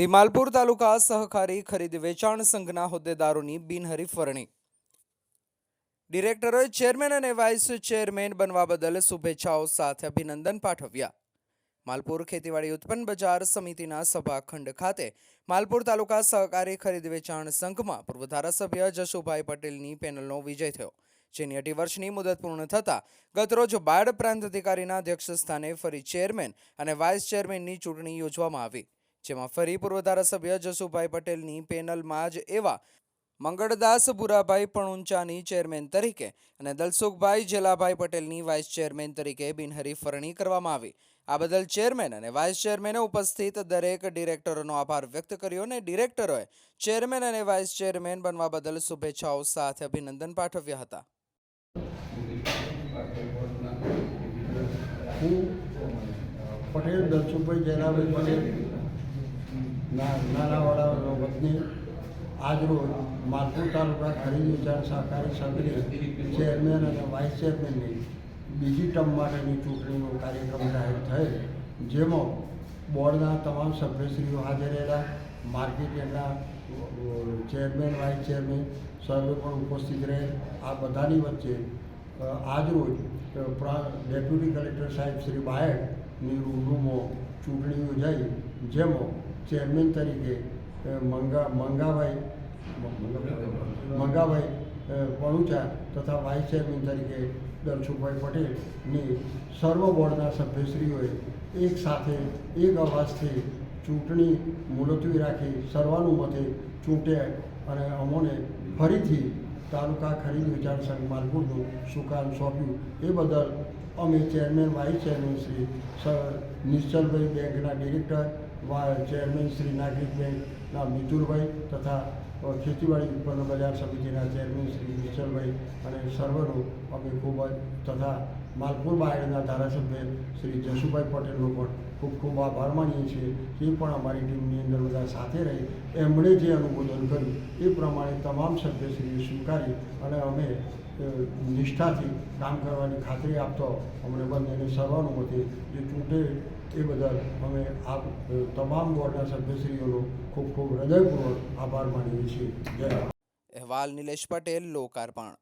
ધીમાલપુર તાલુકા સહકારી ખરીદ વેચાણ સંઘના હોદ્દેદારોની બિનહરીફ વરણી. ડિરેક્ટરોએ ચેરમેન અને વાઇસ ચેરમેન બનવા બદલ શુભેચ્છાઓ સાથે અભિનંદન પાઠવ્યા. માલપુર ખેતીવાડી ઉત્પન્ન બજાર સમિતિના સભાખંડ ખાતે માલપુર તાલુકા સહકારી ખરીદ વેચાણ સંઘમાં પૂર્વ ધારાસભ્ય જશુભાઈ પટેલની પેનલનો વિજય થયો, જેની અઢી વર્ષની મુદત પૂર્ણ થતાં ગતરોજ બાયડ પ્રાંત અધિકારીના અધ્યક્ષ સ્થાને ફરી ચેરમેન અને વાઇસ ચેરમેનની ચૂંટણી યોજવામાં આવી. જેમાં ફરી પૂર્વ ધારાસભ્ય જશુભાઈ પટેલની પેનલમાં જ એવા મંગળદાસ ભુરાભાઈ પણુંચાની ચેરમેન તરીકે અને દલસુખભાઈ જેલાભાઈ પટેલની વાઇસ ચેરમેન તરીકે બિનહરીફ વરણી કરવામાં આવી. આ બદલ ચેરમેન અને વાઇસ ચેરમેને ઉપસ્થિત દરેક ડિરેક્ટરોનો આભાર વ્યક્ત કર્યો અને ડિરેક્ટરોએ ચેરમેન અને વાઇસ ચેરમેન બનવા બદલ શુભેચ્છાઓ સાથે અભિનંદન પાઠવ્યા હતા. હું પટેલ, દલસુખભાઈ જેલાભાઈ પટેલ. ના નાનાવાડાનો વતની આજરોજ માલપુર તાલુકા ખરીદ વેચાણ સહકારી સંઘની ચેરમેન અને વાઇસ ચેરમેનની બીજી ટર્મ માટેની ચૂંટણીનો કાર્યક્રમ જાહેર થયેલ, જેમાં બોર્ડના તમામ સભ્યશ્રીઓ હાજર રહેલા માર્કેટના ચેરમેન, વાઇસ ચેરમેન, સર્વે પણ ઉપસ્થિત રહે. આ બધાની વચ્ચે આજરોજ ડેપ્યુટી કલેક્ટર સાહેબ શ્રી બાયડની રૂમો ચૂંટણી યોજાઈ, જેમાં ચેરમેન તરીકે મંગા મંગાભાઈ મંગાભાઈ અ, પણુચા તથા વાઇસ ચેરમેન તરીકે દલસુખભાઈ પટેલની સર્વ બોર્ડના સભ્યશ્રીઓએ એક સાથે એક અવાજથી ચૂંટણી મુલતવી રાખી સર્વાનુમતે ચૂંટ્યા અને અમોને ફરીથી તાલુકા ખરીદ વિચાર સંઘ માલપુરનું સુકાન સોંપ્યું. એ બદલ અમે chairman vice chairman Shri sir Nishchalbhai બેંકના ડિરેક્ટર ચેરમેન શ્રી નાગરિક બેંકના મિતુરભાઈ તથા ખેતીવાડી ઉત્પન્ન બજાર સમિતિના ચેરમેન શ્રી નિશ્ચલભાઈ અને સર્વનો અમે ખૂબ જ તથા માલપુર બાયડના ધારાસભ્ય શ્રી જશુભાઈ પટેલનો પણ ખૂબ ખૂબ આભાર માનીએ છીએ. એ પણ અમારી ટીમની અંદર બધા સાથે રહી એમણે જે અનુમોદન કર્યું એ પ્રમાણે તમામ સભ્યશ્રીએ સ્વીકારી અને અમે નિષ્ઠાથી કામ કરવાની ખાતરી આપતો અમને બંનેને સર્વાનુમતે જે ચૂંટે એ બદલ અમે આ તમામ બોર્ડના સભ્યશ્રીઓનો ખૂબ ખૂબ હૃદયપૂર્વક આભાર માનીએ છીએ. જય અહેવાલ નિલેશ પટેલ, લોકાર્પણ.